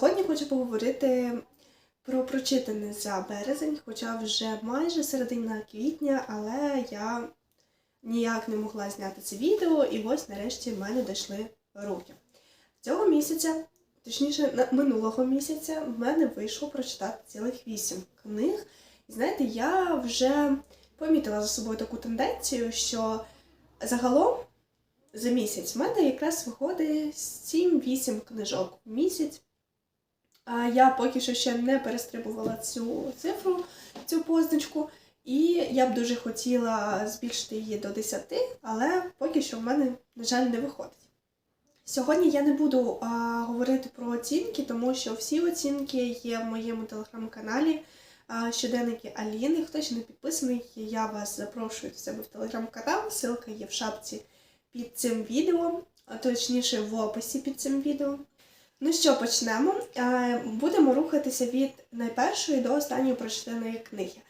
Сьогодні хочу поговорити про прочитане за березень, хоча вже майже середина квітня, але я ніяк не могла зняти це відео, і ось нарешті в мене дійшли руки. Цього місяця, точніше, минулого місяця, в мене вийшло прочитати цілих вісім книг. І знаєте, я вже помітила за собою таку тенденцію, що загалом за місяць в мене якраз виходить 7-8 книжок в місяць. Я поки що ще не перестрибувала цю цифру, цю позначку, і я б дуже хотіла збільшити її до 10, але поки що в мене, на жаль, не виходить. Сьогодні я не буду а, говорити про оцінки, тому що всі оцінки є в моєму телеграм-каналі щоденники Аліни. Хто ще не підписаний, я вас запрошую до себе в телеграм-канал. Ссылка є в шапці під цим відео, точніше в описі під цим відео. Ну що, почнемо. Е, Будемо рухатися від найпершої до останньої прочитаної книги.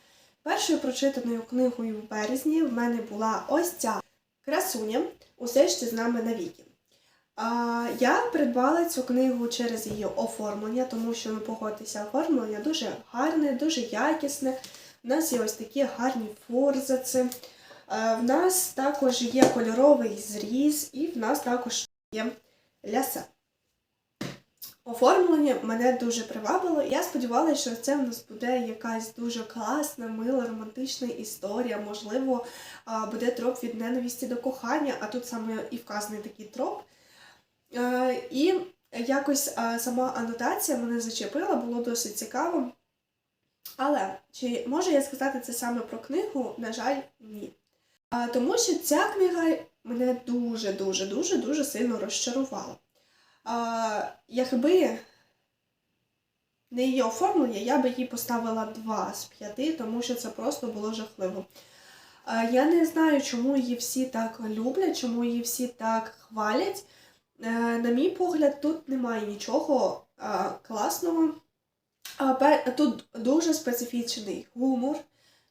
Першою прочитаною книгою в березні в мене була ось ця красуня Усе ще з нами навіки. Я придбала цю книгу через її оформлення, тому що ну, погодьтеся, оформлення дуже гарне, дуже якісне. У нас є ось такі гарні форзаци. Е, В нас також є кольоровий зріз, і в нас також є ляса. Оформлення мене дуже привабило. Я сподівалася, що це в нас буде якась дуже класна, мила, романтична історія. Можливо, буде троп від ненависті до кохання, а тут саме і вказаний такий троп. І якось сама анотація мене зачепила, було досить цікаво. Але чи можу я сказати це саме про книгу? На жаль, ні. Тому що ця книга мене дуже, дуже, дуже, дуже сильно розчарувала. Якби не її оформлення, я би їй поставила 2 з 5, тому що це просто було жахливо. Я не знаю, чому її всі так люблять, чому її всі так хвалять. Е, на мій погляд, тут немає нічого класного. Тут дуже специфічний гумор.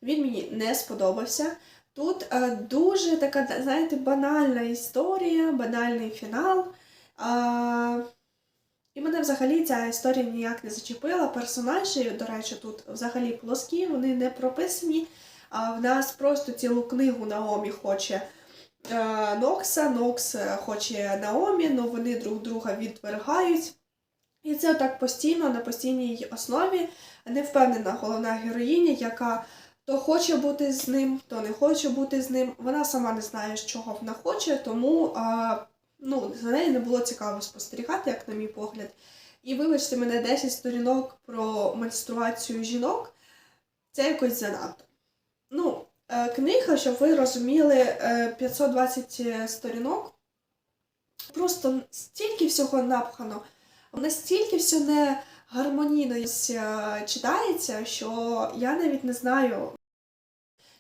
Він мені не сподобався. Тут е, дуже така, знаєте, банальна історія, банальний фінал. І мене взагалі ця історія ніяк не зачепила. Персонажі, до речі, тут взагалі плоскі, вони не прописані. А в нас просто цілу книгу Наомі хоче е, Нокса, Нокс е, хоче Наомі, але вони друг друга відвергають. І це так постійно, на постійній основі невпевнена головна героїня, яка то хоче бути з ним, то не хоче бути з ним. Вона сама не знає, чого вона хоче, тому ну, за нею не було цікаво спостерігати, як на мій погляд. І вибачте мене 10 сторінок про менструацію жінок. Це якось занадто. Ну, е, книга, щоб ви розуміли, е, 520 сторінок. Просто стільки всього напхано, настільки все не гармонійно е, читається, що я навіть не знаю,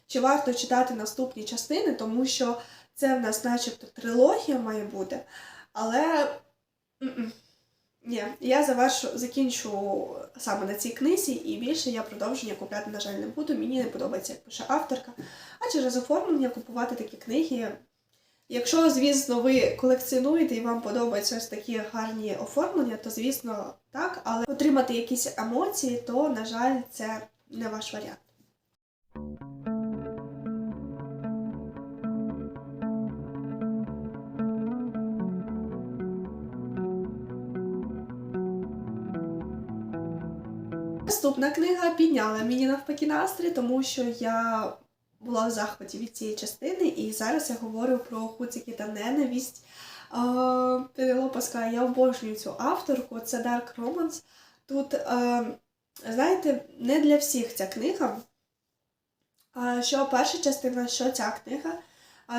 чи варто читати наступні частини, тому що це в нас начебто трилогія має бути. Але ні, я завершу, закінчу саме на цій книзі, і більше я продовження купляти, на жаль, не буду. Мені не подобається, як пише авторка. А через оформлення купувати такі книги. Якщо, звісно, ви колекціонуєте і вам подобаються ось такі гарні оформлення, то звісно так, але отримати якісь емоції, то, на жаль, це не ваш варіант. Наступна книга підняла мені навпаки настрій, тому що я була в захваті від цієї частини, і зараз я говорю про хуцики та ненависть. А, Пенелопа Скай, я обожнюю цю авторку, це Dark Romance. Тут, знаєте, не для всіх ця книга. Що перша частина, що ця книга,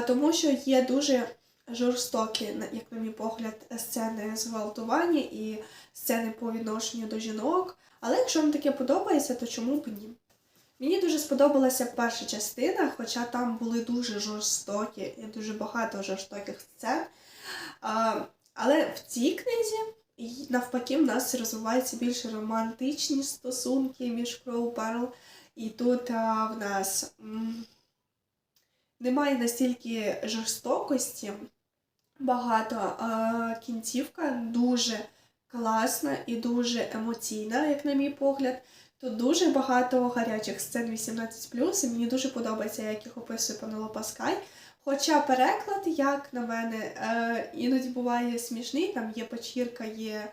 тому що є дуже жорстокі, як на мій погляд, сцени зґвалтування і сцени по відношенню до жінок. Але якщо вам таке подобається, то чому б ні? Мені дуже сподобалася перша частина, хоча там були дуже жорстокі і дуже багато жорстоких сцен. Але в цій книзі навпаки в нас розвиваються більш романтичні стосунки між Кроу Перл. І тут а, в нас м, немає настільки жорстокості, багато а, кінцівка дуже класна і дуже емоційна, як на мій погляд. Тут дуже багато гарячих сцен 18+, і мені дуже подобається, як їх описує Пенелопа Скай. Хоча переклад, як на мене, е, іноді буває смішний, там є печірка, є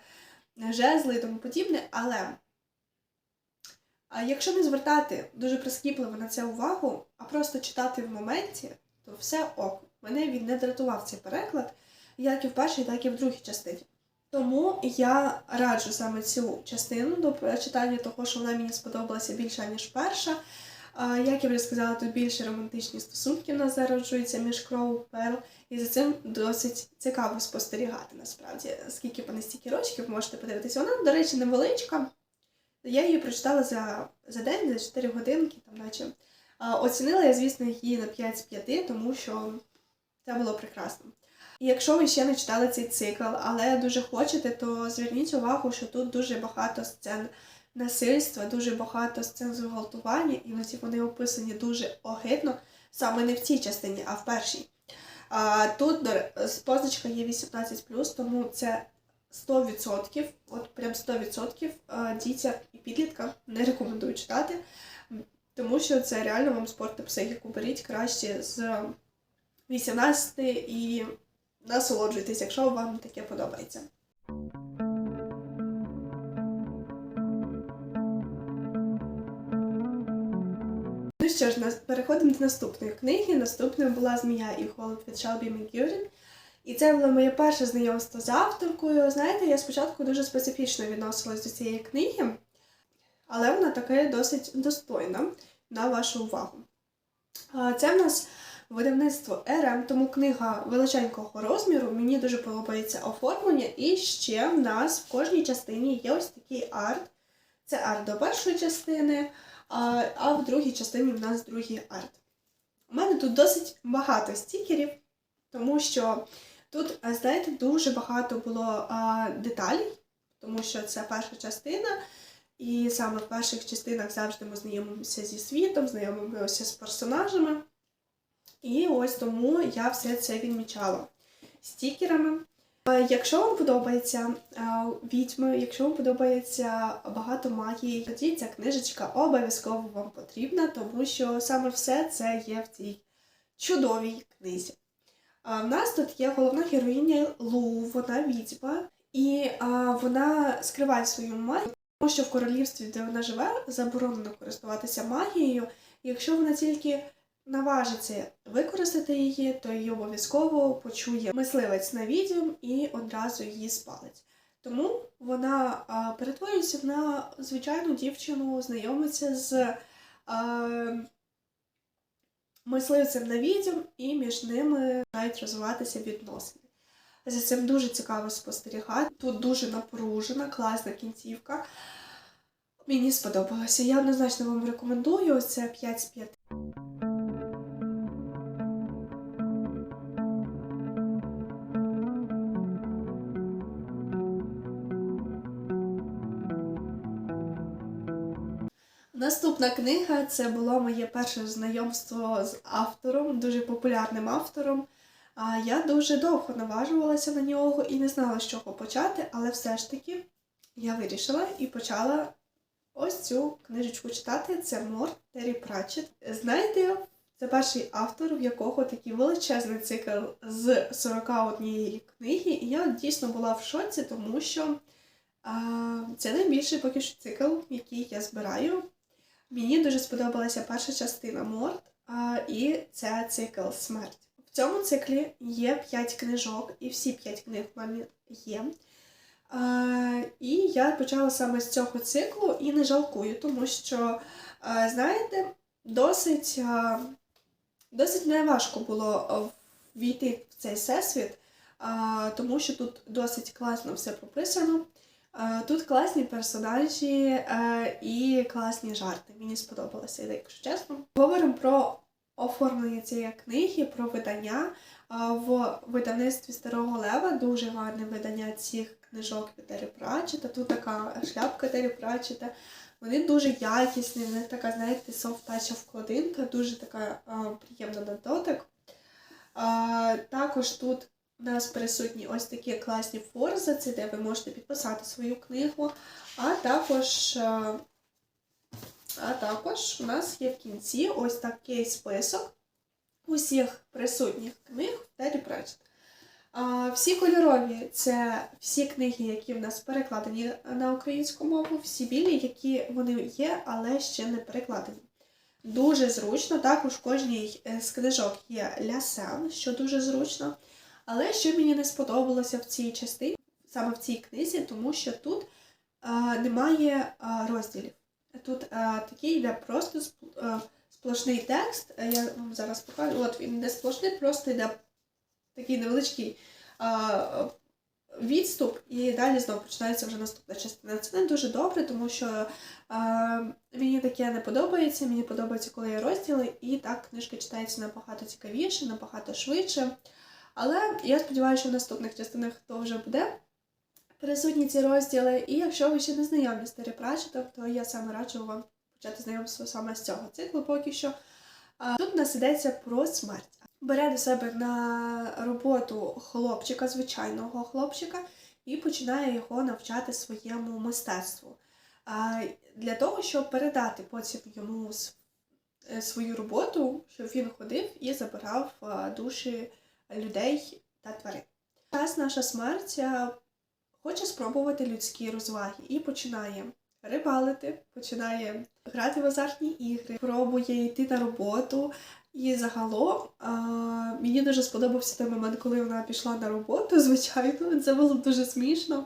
жезли і тому подібне, але якщо не звертати дуже прискіпливо на це увагу, а просто читати в моменті, то все ок. Мене він не дратував цей переклад, як і в першій, так і в другій частині. Тому я раджу саме цю частину до читання, того, що вона мені сподобалася більше, ніж перша. Як я вже сказала, тут більше романтичні стосунки в нас зароджуються між Кроу і Перл, і за цим досить цікаво спостерігати насправді. Скільки по стільки рочків можете подивитися. Вона, до речі, невеличка. Я її прочитала за, за день, за 4 годинки, там наче. Оцінила я, звісно, її на 5 з 5, тому що це було прекрасно. І якщо ви ще не читали цей цикл, але дуже хочете, то зверніть увагу, що тут дуже багато сцен насильства, дуже багато сцен зґвалтування, іноді вони описані дуже огидно, саме не в цій частині, а в першій. А, тут позначка є 18+, тому це 100%, от прям 100% дітям і підліткам не рекомендую читати, тому що це реально вам спорти психіку. Беріть краще з 18 і насолоджуйтесь, якщо вам таке подобається. Ну що ж, переходимо до наступної книги. Наступною була Змія і голуб від Шелбі Мікюрін. І це було моє перше знайомство з авторкою. Знаєте, я спочатку дуже специфічно відносилась до цієї книги, але вона таке досить достойна на вашу увагу. Це в нас видавництво РМ, тому книга величенького розміру. Мені дуже подобається оформлення. І ще в нас в кожній частині є ось такий арт. Це арт до першої частини, а, в другій частині в нас другий арт. У мене тут досить багато стікерів, тому що тут, знаєте, дуже багато було деталей, тому що це перша частина. І саме в перших частинах завжди ми знайомимося зі світом, знайомимося з персонажами. І ось тому я все це відмічала стікерами. Е, Якщо вам подобається е, відьми, якщо вам подобається багато магії, тоді ця книжечка обов'язково вам потрібна, тому що саме все це є в цій чудовій книзі. В нас тут є головна героїня Лу, вона відьма, і вона скриває свою магію, тому що в королівстві, де вона живе, заборонено користуватися магією. Якщо вона тільки наважиться використати її, то її обов'язково почує мисливець на відьом і одразу її спалить. Тому вона а, перетворюється на звичайну дівчину, знайомиться з а, мисливцем на відьом, і між ними мають розвиватися відносини. За цим дуже цікаво спостерігати. Тут дуже напружена, класна кінцівка. Мені сподобалося. Я однозначно вам рекомендую. Це 5 з 5. Наступна книга це було моє перше знайомство з автором, дуже популярним автором. Я дуже довго наважувалася на нього і не знала, з чого почати, але все ж таки я вирішила і почала ось цю книжечку читати. Це Морт Террі Пратчет. Знаєте, це перший автор, в якого такий величезний цикл з 41 книги. І я дійсно була в шоці, тому що це найбільший поки що цикл, який я збираю. Мені дуже сподобалася перша частина Морт, і це цикл Смерть. В цьому циклі є 5 книжок, і всі 5 книг в мене є. І я почала саме з цього циклу і не жалкую, тому що, знаєте, досить, досить неважко було війти в цей всесвіт, тому що тут досить класно все прописано. Е, Тут класні персонажі е, і класні жарти. Мені сподобалося, якщо чесно. Говоримо про оформлення цієї книги, про видання. Е, В видавництві Старого Лева дуже гарне видання цих книжок від Террі Пратчета. Тут така шляпка Террі Пратчета. Вони дуже якісні, в них така, знаєте, софт-тача вкладинка, дуже така приємна на дотик. Також тут у нас присутні ось такі класні форзи, це де ви можете підписати свою книгу. А також, е, а також у нас є в кінці ось такий список усіх присутніх книг в Террі Пратчет. А, Всі кольорові це всі книги, які в нас перекладені на українську мову, всі білі, які вони є, але ще не перекладені. Дуже зручно, також в кожній е, з книжок є лясен, що дуже зручно. Але що мені не сподобалося в цій частині, саме в цій книзі, тому що тут а, немає а, розділів. Тут а, такий йде просто сплошний текст. Я вам зараз покажу. От він не сплошний, просто йде такий невеличкий а, відступ, і далі знову починається вже наступна частина. Це не дуже добре, тому що а, мені таке не подобається. Мені подобається, коли є розділи, і так книжка читається набагато цікавіше, набагато швидше. Але я сподіваюся, що в наступних частинах то вже буде присутні ці розділи. І якщо ви ще не знайомі з Террі то я саме раджу вам почати знайомство саме з цього циклу поки що. Тут у нас йдеться про смерть. Бере до себе на роботу хлопчика, звичайного хлопчика, і починає його навчати своєму мистецтву. Для того, щоб передати потім йому е, свою роботу, щоб він ходив і забирав душі людей та тварин. Зараз наша смерть хоче спробувати людські розваги і починає рибалити, починає грати в азартні ігри, пробує йти на роботу. І загалом а, мені дуже сподобався той момент, коли вона пішла на роботу, звичайно, це було дуже смішно.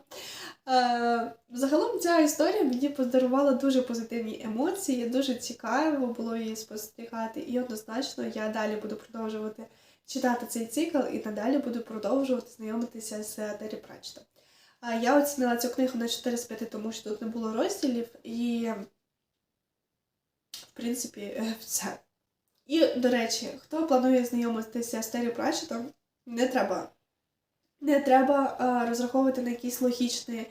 Е, Загалом ця історія мені подарувала дуже позитивні емоції, дуже цікаво було її спостерігати, і однозначно я далі буду продовжувати читати цей цикл і надалі буду продовжувати знайомитися з Террі Пратчетом. Я оцінила цю книгу на 4 з 5, тому що тут не було розділів, і, в принципі, е, все. І, до речі, хто планує знайомитися з Террі Пратчетом, не треба. Не треба розраховувати на якісь логічні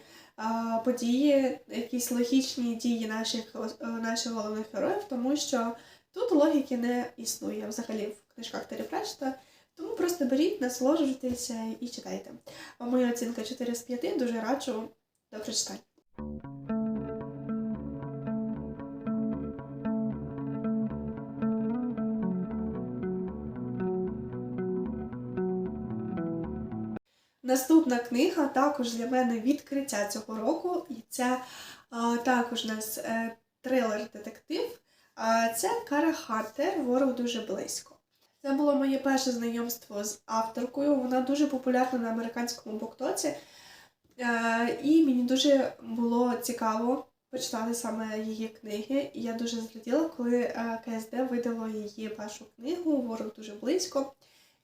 події, якісь логічні дії наших, е, наших головних героїв, тому що тут логіки не існує взагалі в книжках Террі Пратчета. Тому просто беріть, насолоджуйтеся і читайте. А моя оцінка 4 з 5, дуже раджу до прочитання. Наступна книга також для мене відкриття цього року, і це а, також у нас е, трилер-детектив. Це Кара Хартер Ворог дуже близько. Це було моє перше знайомство з авторкою. Вона дуже популярна на американському боктоці. Е, і мені дуже було цікаво почитати саме її книги. І я дуже зраділа, коли е, КСД видало її першу книгу Ворог дуже близько.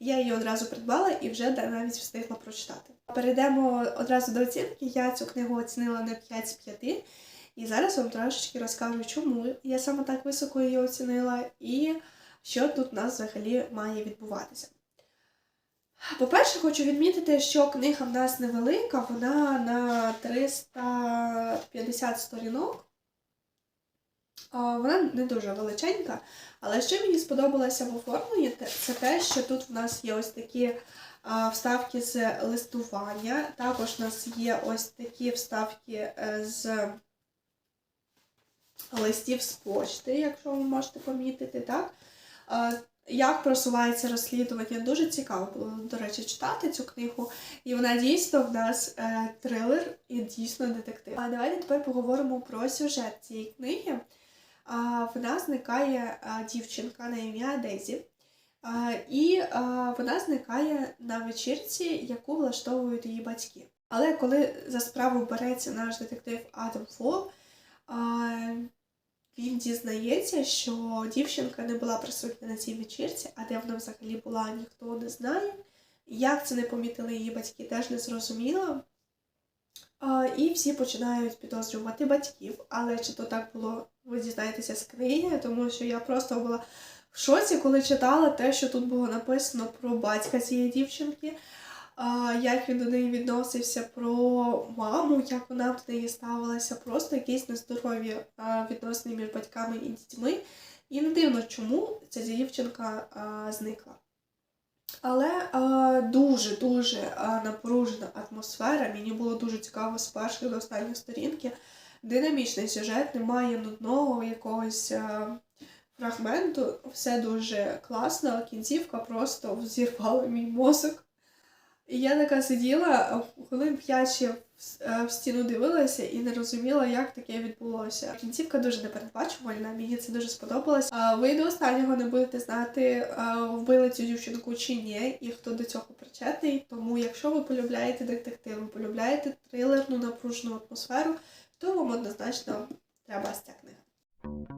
Я її одразу придбала і вже навіть встигла прочитати. Перейдемо одразу до оцінки. Я цю книгу оцінила на 5 з 5. І зараз вам трошечки розкажу, чому я саме так високо її оцінила і що тут у нас взагалі має відбуватися. По-перше, хочу відмітити, що книга в нас невелика, вона на 350 сторінок. Вона не дуже величенька, але що мені сподобалося в оформленні, це те, що тут в нас є ось такі вставки з листування. Також у нас є ось такі вставки з листів з почти, якщо ви можете помітити, так? А, Як просувається розслідування, дуже цікаво було, до речі, читати цю книгу. І вона дійсно в нас е, трилер і дійсно детектив. А давайте тепер поговоримо про сюжет цієї книги. А, в нас зникає дівчинка на ім'я Дезі. І вона зникає на вечірці, яку влаштовують її батьки. Але коли за справу береться наш детектив Адам Фол, він дізнається, що дівчинка не була присутня на цій вечірці, а де вона взагалі була, ніхто не знає. Як це не помітили її батьки, теж не зрозуміло. І всі починають підозрювати батьків. Але чи то так було, ви дізнаєтеся з книги, тому що я просто була в шоці, коли читала те, що тут було написано про батька цієї дівчинки, як він до неї відносився, про маму, як вона до неї ставилася, просто якісь нездорові відносини між батьками і дітьми. І не дивно, чому ця дівчинка зникла. Але дуже дуже напружена атмосфера. Мені було дуже цікаво з першої до останньої сторінки. Динамічний сюжет, немає нудного якогось е, фрагменту. Все дуже класно. Кінцівка просто взірвала мій мозок. І я така сиділа, хвилин 5 ще в- е, стіну дивилася і не розуміла, як таке відбулося. Кінцівка дуже непередбачувальна, мені це дуже сподобалось. Ви до останнього не будете знати, вбили цю дівчинку чи ні, і хто до цього причетний. Тому, якщо ви полюбляєте детективи, полюбляєте трилерну напружену атмосферу, то вам однозначно треба ця книга.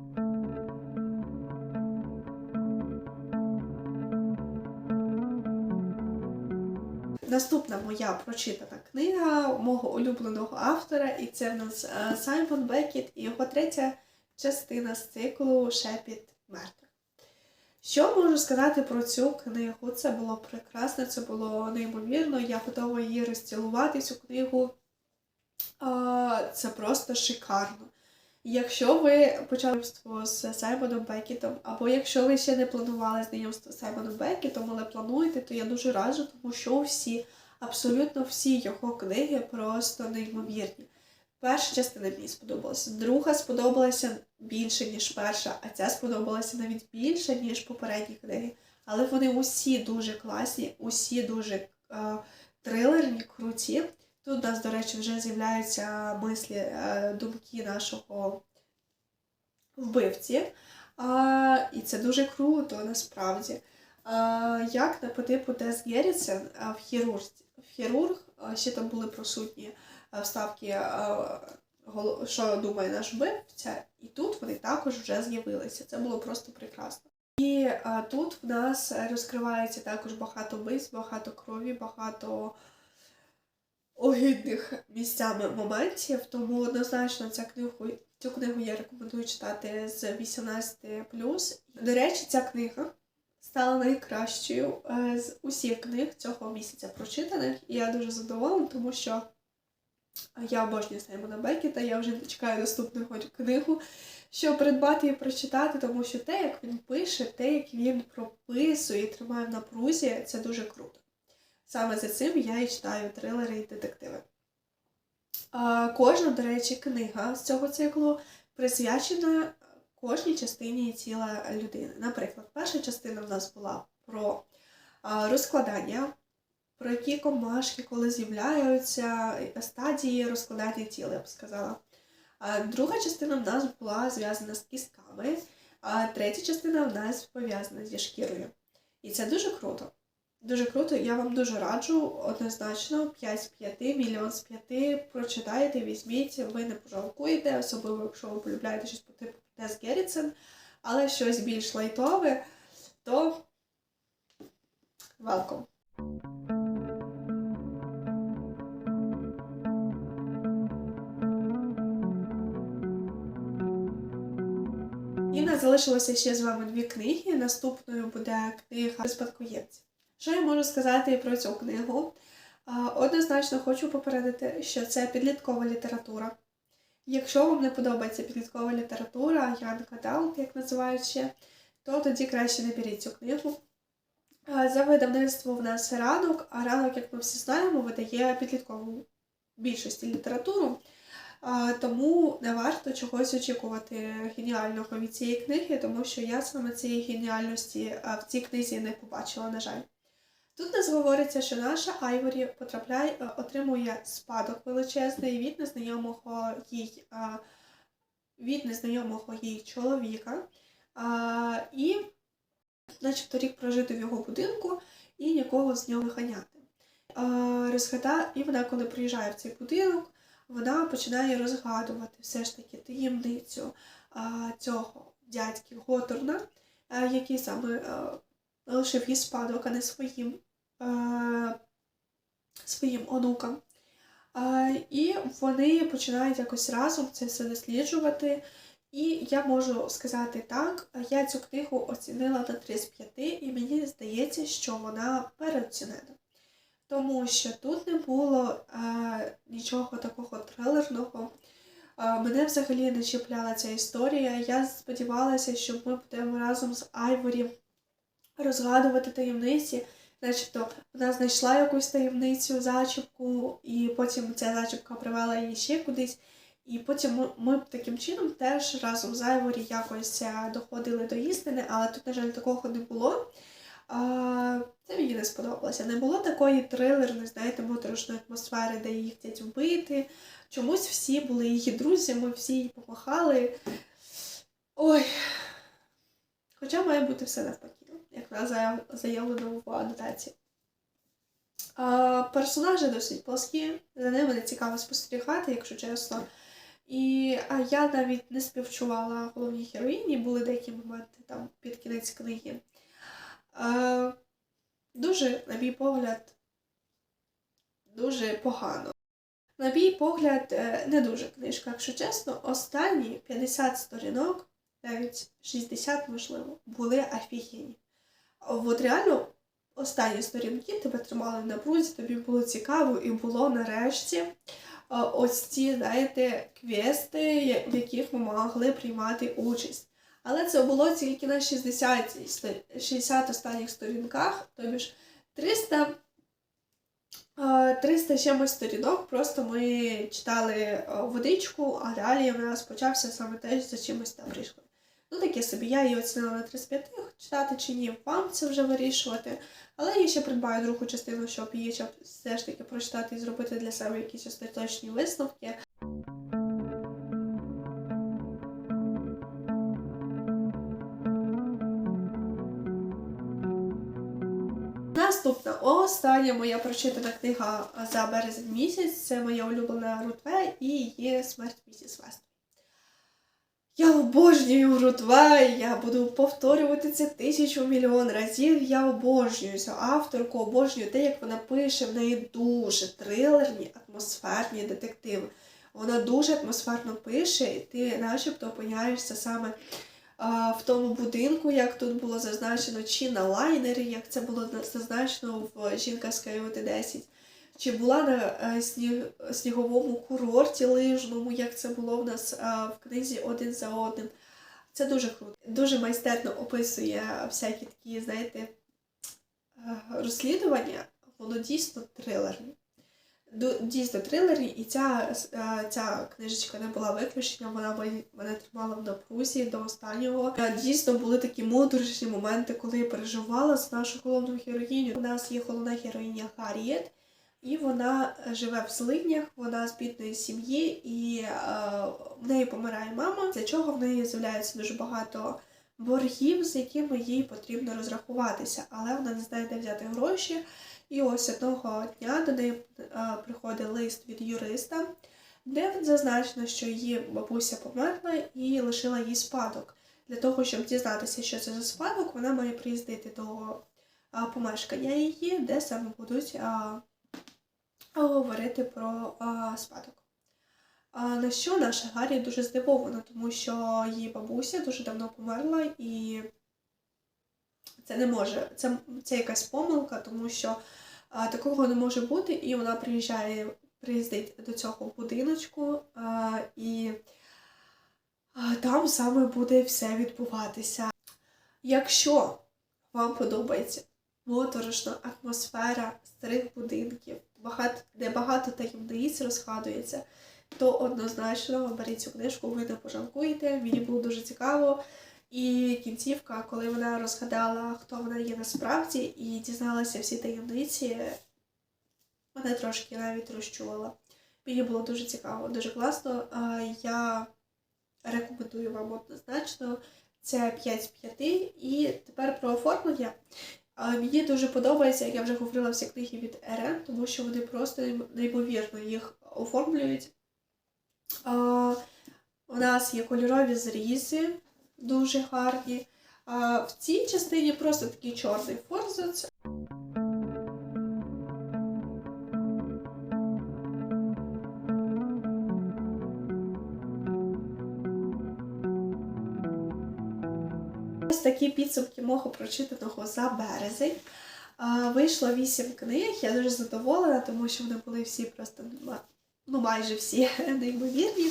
Наступна моя прочитана книга мого улюбленого автора, і це в нас е, Саймон Бекіт і його третя частина з циклу Шепіт мертвих. Що можу сказати про цю книгу? Це було прекрасно, це було неймовірно. Я готова її розцілувати, цю книгу. Це просто шикарно. Якщо ви почали знайомство з Саймоном Бекітом, або якщо ви ще не планували знайомство з Саймоном Бекітом, але плануєте, то я дуже раджу, тому що всі, абсолютно всі його книги просто неймовірні. Перша частина мені сподобалася, друга сподобалася більше, ніж перша, а ця сподобалася навіть більше, ніж попередні книги. Але вони усі дуже класні, усі дуже е, трилерні, круті. Тут у нас, до речі, вже з'являються мислі, е, думки нашого вбивці. І це дуже круто насправді. Як на по типу Тес Геррітсен в хірург, в хірург ще там були присутні вставки, що думає наш вбивця, і тут вони також вже з'явилися. Це було просто прекрасно. І тут в нас розкривається також багато бийств, багато крові, багато огидних місцями моментів, тому однозначно ця книгу, цю книгу я рекомендую читати з 18 До речі, ця книга стала найкращою е, з усіх книг цього місяця прочитаних, і я дуже задоволена, тому що я обожнюю Саймона Бекіта, я вже чекаю наступну книгу, щоб придбати і прочитати, тому що те, як він пише, те, як він прописує і тримає в напрузі, це дуже круто. Саме за цим я і читаю трилери і детективи. Кожна, до речі, книга з цього циклу присвячена кожній частині тіла людини. Наприклад, перша частина в нас була про розкладання, про які комашки, коли з'являються стадії розкладання тіла, я б сказала. Друга частина в нас була зв'язана з кістками, а третя частина в нас пов'язана зі шкірою. І це дуже круто. Дуже круто, я вам дуже раджу однозначно 5 з 5, мільйон з 5. Прочитайте, візьміть, ви не пожалкуєте, особливо якщо ви полюбляєте щось по типу Тес Геррітсен, але щось більш лайтове, то welcome. І в нас залишилося ще з вами дві книги. Наступною буде книга Спадкоємці. Що я можу сказати про цю книгу? Однозначно хочу попередити, що це підліткова література. Якщо вам не подобається підліткова література, Янка Даут, як називають ще, то тоді краще не беріть цю книгу. За видавництво в нас ранок, а ранок, як ми всі знаємо, видає підліткову більшості літературу. Тому не варто чогось очікувати геніального від цієї книги, тому що я саме цієї геніальності в цій книзі не побачила, на жаль. Тут нас говориться, що наша Айворі потрапляє, е, отримує спадок величезний від незнайомого їй, від незнайомого їй чоловіка. І, начебто, рік прожити в його будинку і нікого з нього виганяти. І вона, коли приїжджає в цей будинок, вона починає розгадувати все ж таки таємницю цього дядьки Готорна, який саме лишив їй спадок, а не своїм, своїм онукам. І вони починають якось разом це все досліджувати. І я можу сказати так, я цю книгу оцінила на 3 з 5, і мені здається, що вона переоцінена. Тому що тут не було е, нічого такого трилерного. Е, мене взагалі не чіпляла ця історія. Я сподівалася, що ми будемо разом з Айворі розгадувати таємниці. Начебто вона знайшла якусь таємницю, зачіпку, і потім ця зачіпка привела її ще кудись. І потім ми, ми таким чином теж разом з Айворі якось е, доходили до істини, але тут, на жаль, такого не було. А, це мені не сподобалося. Не було такої трилерної, знаєте, моторошної атмосфери, де її хочуть вбити. Чомусь всі були її друзями, всі їй допомагали. Ой. Хоча має бути все навпаки, як на заяв- заявлено в анотації. Персонажі досить плоскі, за ними не цікаво спостерігати, якщо чесно. І а я навіть не співчувала головній героїні, були деякі моменти там під кінець книги. А, дуже, на мій погляд, дуже погано. На мій погляд, е, не дуже книжка, якщо чесно, останні 50 сторінок, навіть 60, можливо, були офігенні. От реально, останні сторінки тебе тримали на прузі, тобі було цікаво і було нарешті е, ось ці, знаєте, квести, в яких ми могли приймати участь. Але це було тільки на 60, 60 останніх сторінках, тобі ж 300 Е, 300 чимось сторінок, просто ми читали е, водичку, а далі в нас почався саме те, за чимось там прийшли. Ну таке собі, я її оцінила на 35, читати чи ні, вам це вже вирішувати. Але я ще придбаю другу частину, щоб її все ж таки прочитати і зробити для себе якісь остаточні висновки. Наступна остання моя прочитана книга за березень місяць. Це моя улюблена Рутве і її смерть місіс Вест. Я обожнюю Рутве, я буду повторювати це тисячу мільйон разів. Я обожнюю цю авторку, обожнюю те, як вона пише. В неї дуже трилерні, атмосферні детективи. Вона дуже атмосферно пише, і ти начебто опиняєшся саме а, в тому будинку, як тут було зазначено, чи на лайнері, як це було зазначено в Жінка з Каюти 10, чи була на е, сніг, сніговому курорті лижному, як це було в нас в книзі один за одним. Це дуже круто. Дуже майстерно описує всякі такі, знаєте, е, розслідування. Воно дійсно трилерне. Дійсно трилерні, і ця, е, ця книжечка не була виключенням, вона мене- тримала в напрузі до останнього. Е, Дійсно були такі моторошні моменти, коли я переживала з нашу головну героїню. У нас є головна героїня Гарріет, і вона е, живе в злиднях, вона з бідної сім'ї, і е, в неї помирає мама, для чого в неї з'являється дуже багато боргів, з якими їй потрібно розрахуватися, але вона не знає, де взяти гроші. І ось одного дня до неї е, приходить лист від юриста, де зазначено, що її бабуся померла і лишила їй спадок. Для того, щоб дізнатися, що це за спадок, вона має приїздити до а, помешкання її, де саме будуть а, говорити про а, спадок. А, на що наша Гаррі дуже здивована, тому що її бабуся дуже давно померла і це не може, це, це якась помилка, тому що а, такого не може бути, і вона приїжджає, приїздить до цього будиночку, а, і а, там саме буде все відбуватися. Якщо вам подобається моторошна атмосфера старих будинків, багато, де багато таємниць розгадується, то однозначно беріть цю книжку, ви не пожалкуєте. Мені було дуже цікаво. І кінцівка, коли вона розгадала, хто вона є насправді, і дізналася всі таємниці, мене трошки навіть розчулила. Мені було дуже цікаво, дуже класно. Я рекомендую вам однозначно. Це 5 з 5. І тепер про оформлення. Мені дуже подобається, як я вже говорила, всі книги від РН, тому що вони просто неймовірно їх оформлюють. У нас є кольорові зрізи, дуже гарні. В цій частині просто такий чорний форзац. Такі підсумки мого прочитаного за березень. Вийшло вісім книг. Я дуже задоволена, тому що вони були всі просто ну майже всі неймовірні.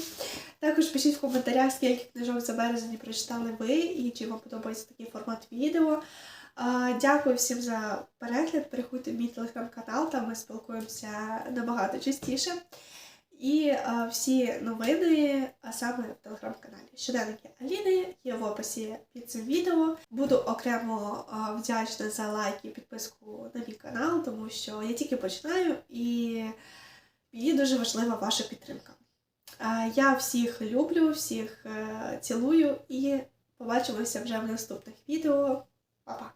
Також пишіть в коментарях, скільки книжок за березень прочитали ви, і чи вам подобається такий формат відео. Дякую всім за перегляд. Переходьте в мій телеграм-канал, там ми спілкуємося набагато частіше. І а, всі новини, а саме в телеграм-каналі. Щоденники Аліни є в описі під цим відео. Буду окремо а, вдячна за лайк і підписку на мій канал, тому що я тільки починаю і мені дуже важлива ваша підтримка. А, Я всіх люблю, всіх е, цілую і побачимося вже в наступних відео. Па-па!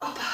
Опа!